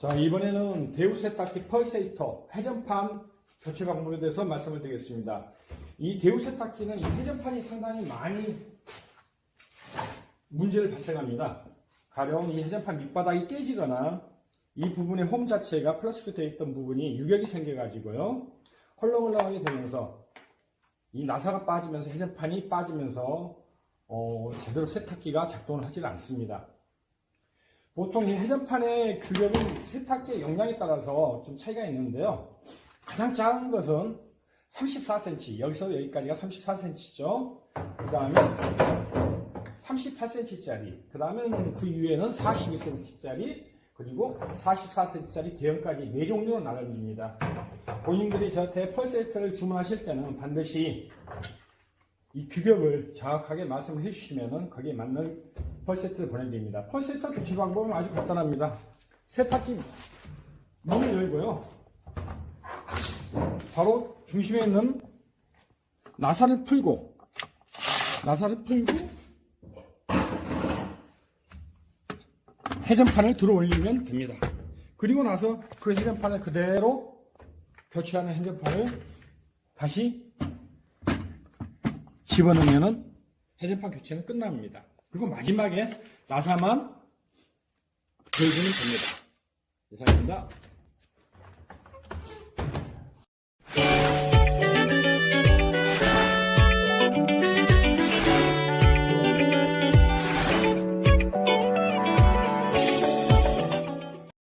자, 이번에는 대우 세탁기 펄세이터 회전판 교체 방법에 대해서 말씀을 드리겠습니다. 이 대우 세탁기는 이 회전판이 상당히 많이 문제를 발생합니다. 가령 이 회전판 밑바닥이 깨지거나 이 부분의 홈 자체가 플라스틱 되어 있던 부분이 유격이 생겨가지고요. 헐렁헐렁하게 되면서 이 나사가 빠지면서 회전판이 빠지면서 어, 제대로 세탁기가 작동을 하지 않습니다. 보통 이 회전판의 규격은 세탁기의 용량에 따라서 좀 차이가 있는데요. 가장 작은 것은 34cm, 여기서 여기까지가 34cm죠. 그 다음에 38cm짜리, 그 다음에 그 위에는 42cm짜리, 그리고 44cm짜리 대형까지 네 종류로 나눠집니다. 본인들이 저한테 펄세트를 주문하실 때는 반드시 이 규격을 정확하게 말씀을 해주시면 거기에 맞는 펄세트를 보내드립니다. 펄세트 교체 방법은 아주 간단합니다. 세탁기 문을 열고요. 바로 중심에 있는 나사를 풀고 나사를 풀고 회전판을 들어 올리면 됩니다. 그리고 나서 그 회전판을 그대로 교체하는 회전판을 다시 집어넣으면은 회전판 교체는 끝납니다. 그리고 마지막에 나사만 돌리면 됩니다. 이상입니다.